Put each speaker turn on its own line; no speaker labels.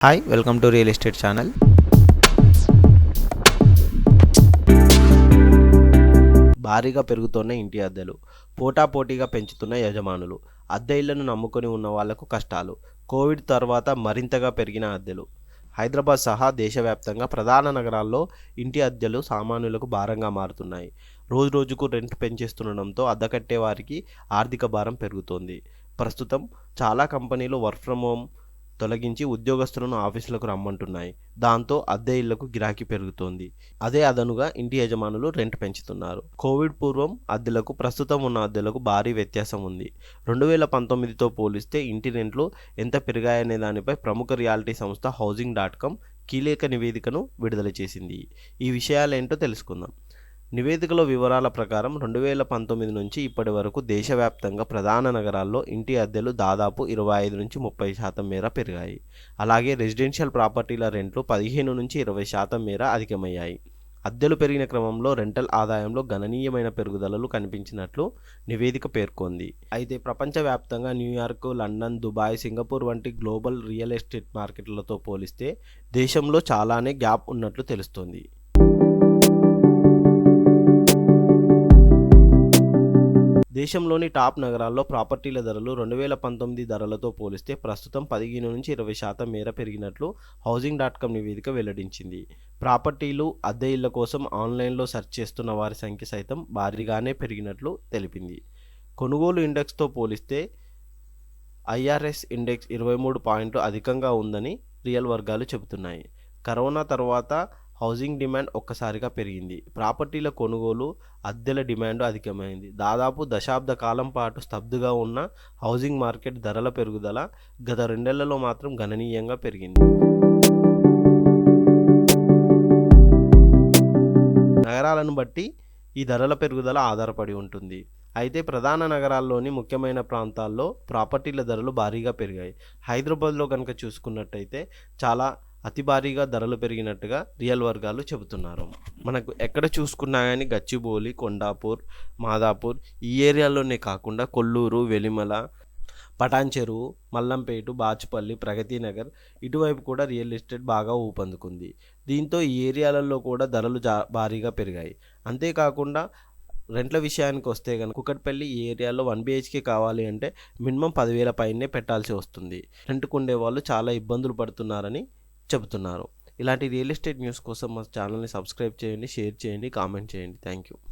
Hi welcome to real estate channel భారీగా పెరుగుతున్న ఇంటి అద్దెలు పోటాపోటీగా పెంచుతున్న యజమానులు అద్దె ఇళ్ళను నమ్ముకొని ఉన్న వాళ్ళకు కష్టాలు కోవిడ్ తర్వాత మరింతగా పెరిగిన అద్దెలు. హైదరాబాద్ సహా దేశవ్యాప్తంగా ప్రధాన నగరాల్లో ఇంటి అద్దెలు సామాన్యులకు భారంగా మారుతున్నాయి. రోజు రోజుకు రెంట్ పెంచేస్తుండడంతో అద్దె కట్టే వారికి ఆర్థిక భారం పెరుగుతోంది. ప్రస్తుతం చాలా కంపెనీలు వర్క్ ఫ్రమ్ హోమ్ తొలగించి ఉద్యోగస్తులను ఆఫీసులకు రమ్మంటున్నాయి. దాంతో అద్దె ఇళ్ళకు గిరాకీ పెరుగుతోంది. అదే అదనుగా ఇంటి యజమానులు రెంట్ పెంచుతున్నారు. కోవిడ్ పూర్వం అద్దెలకు ప్రస్తుతం ఉన్న అద్దెలకు భారీ వ్యత్యాసం ఉంది. రెండు వేల పంతొమ్మిదితో పోలిస్తే ఇంటి రెంట్లు ఎంత పెరిగాయనే దానిపై ప్రముఖ రియాలిటీ సంస్థ హౌసింగ్ డాట్ కామ్ కీలక నివేదికను విడుదల చేసింది. ఈ విషయాలేంటో తెలుసుకుందాం. నివేదికలో వివరాల ప్రకారం రెండు వేల పంతొమ్మిది నుంచి ఇప్పటి వరకు దేశవ్యాప్తంగా ప్రధాన నగరాల్లో ఇంటి అద్దెలు దాదాపు ఇరవై ఐదు నుంచి ముప్పై శాతం మేర పెరిగాయి. అలాగే రెసిడెన్షియల్ ప్రాపర్టీల రెంట్లు పదిహేను నుంచి ఇరవై శాతం మేర అధికమయ్యాయి. అద్దెలు పెరిగిన క్రమంలో రెంటల్ ఆదాయంలో గణనీయమైన పెరుగుదలలు కనిపించినట్లు నివేదిక పేర్కొంది. అయితే ప్రపంచవ్యాప్తంగా New York London Dubai Singapore వంటి గ్లోబల్ రియల్ ఎస్టేట్ మార్కెట్లతో పోలిస్తే దేశంలో చాలానే గ్యాప్ ఉన్నట్లు తెలుస్తోంది. దేశంలోని టాప్ నగరాల్లో ప్రాపర్టీల ధరలు రెండు వేల పంతొమ్మిది ధరలతో పోలిస్తే ప్రస్తుతం పదిహేను నుంచి ఇరవై శాతం మేర పెరిగినట్లు హౌసింగ్ డాట్ కామ్ నివేదిక వెల్లడించింది. ప్రాపర్టీలు అద్దె ఇళ్ళ కోసం ఆన్లైన్లో సెర్చ్ చేస్తున్న వారి సంఖ్య సైతం భారీగానే పెరిగినట్లు తెలిపింది. కొనుగోలు ఇండెక్స్తో పోలిస్తే ఐఆర్ఎస్ ఇండెక్స్ ఇరవై మూడు పాయింట్లు అధికంగా ఉందని రియల్ వర్గాలు చెబుతున్నాయి. కరోనా తర్వాత హౌసింగ్ డిమాండ్ ఒక్కసారిగా పెరిగింది. ప్రాపర్టీల కొనుగోలు అద్దెల డిమాండ్ అధికమైంది. దాదాపు దశాబ్ద కాలం పాటు స్తబ్దుగా ఉన్న హౌసింగ్ మార్కెట్ ధరల పెరుగుదల గత రెండేళ్ళలో మాత్రం గణనీయంగా పెరిగింది. నగరాలను బట్టి ఈ ధరల పెరుగుదల ఆధారపడి ఉంటుంది. అయితే ప్రధాన నగరాల్లోని ముఖ్యమైన ప్రాంతాల్లో ప్రాపర్టీల ధరలు భారీగా పెరిగాయి. హైదరాబాద్లో కనుక చూసుకున్నట్టయితే చాలా అతి భారీగా ధరలు పెరిగినట్టుగా రియల్ వర్గాలు చెబుతున్నారు. మనకు ఎక్కడ చూసుకున్నా కానీ గచ్చిబౌలి కొండాపూర్ మాదాపూర్ ఈ ఏరియాలోనే కాకుండా కొల్లూరు వెలిమల పటాన్ చెరువు మల్లంపేట బాచుపల్లి ప్రగతి నగర్ ఇటువైపు కూడా రియల్ ఎస్టేట్ బాగా ఊపందుకుంది. దీంతో ఈ ఏరియాలలో కూడా ధరలు జా భారీగా పెరిగాయి. అంతేకాకుండా రెంట్ల విషయానికి వస్తే కనుక కుకట్పల్లి ఈ ఏరియాలో వన్ బిహెచ్కే కావాలి అంటే మినిమం పదివేల పైనే పెట్టాల్సి వస్తుంది. రెంట్కుండే వాళ్ళు చాలా ఇబ్బందులు పడుతున్నారని చెబుతున్నారు. ఇలాంటి రియల్ ఎస్టేట్ న్యూస్ కోసం మా ఛానల్ని సబ్స్క్రైబ్ చేయండి షేర్ చేయండి కామెంట్ చేయండి. Thank you.